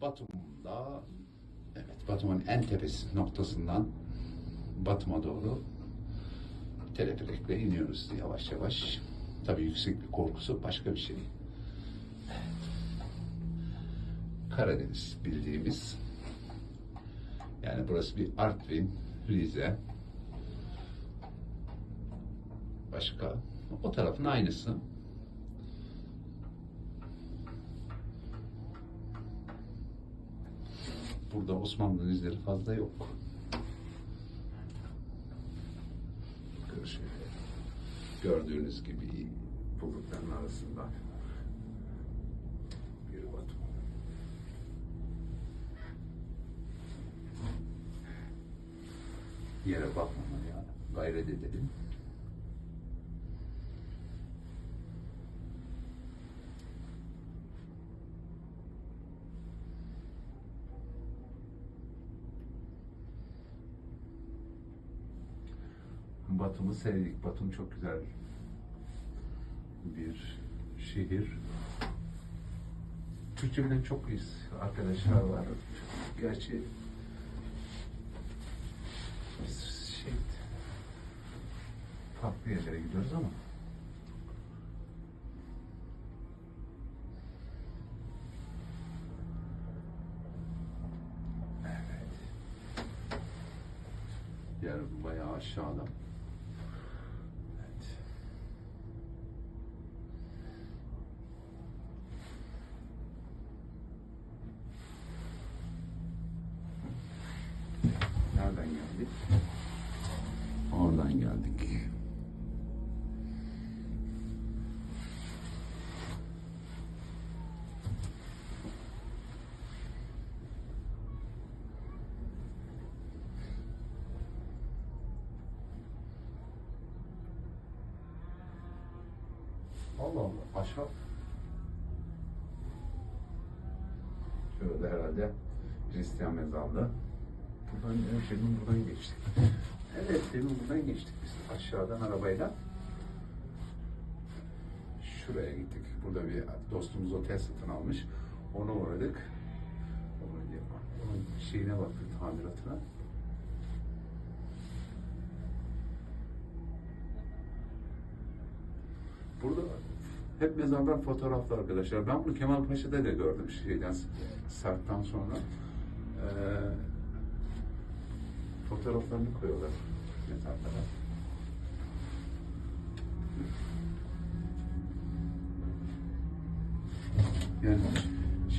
Batum'da evet Batum'un en tepesi noktasından Batum'a doğru teleferikle iniyoruz yavaş yavaş. Tabii yükseklik korkusu başka bir şey. Karadeniz bildiğimiz yani burası bir Artvin, Rize. Başka o tarafın aynısı. Burada Osmanlı'nın izleri fazla yok. Şöyle. Gördüğünüz gibi bulutların arasında bir Batum. Yere bakmamaya gayret edelim. Batum'u sevdik. Batum çok güzel bir şehir. Türkçe bilen çok iyi arkadaşlar var. Gerçi biz şey farklı yerlere gidiyoruz ama Evet. Yer bayağı aşağıda. Evet. Nereden geldik? Oradan geldik. Allah Allah aşağı. Şöyle herhalde Hristiyan mezarlığı. Buradan her şeyden buradan geçtik. Evet demin buradan geçtik biz aşağıdan arabayla. Şuraya gittik. Burada bir dostumuz otel satın almış. Ona uğradık. Onun şeyine baktık tamiratına. Burada hep mezardan fotoğraflar arkadaşlar. Ben bunu Kemal Paşa'da da gördüm şeyden Sarp'tan sonra. Ee, fotoğraflarını koyuyorlar mezarlara. Yani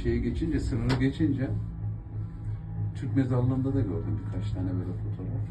şeye geçince, sınırı geçince Türk mezarlığında da gördüm birkaç tane böyle fotoğraf.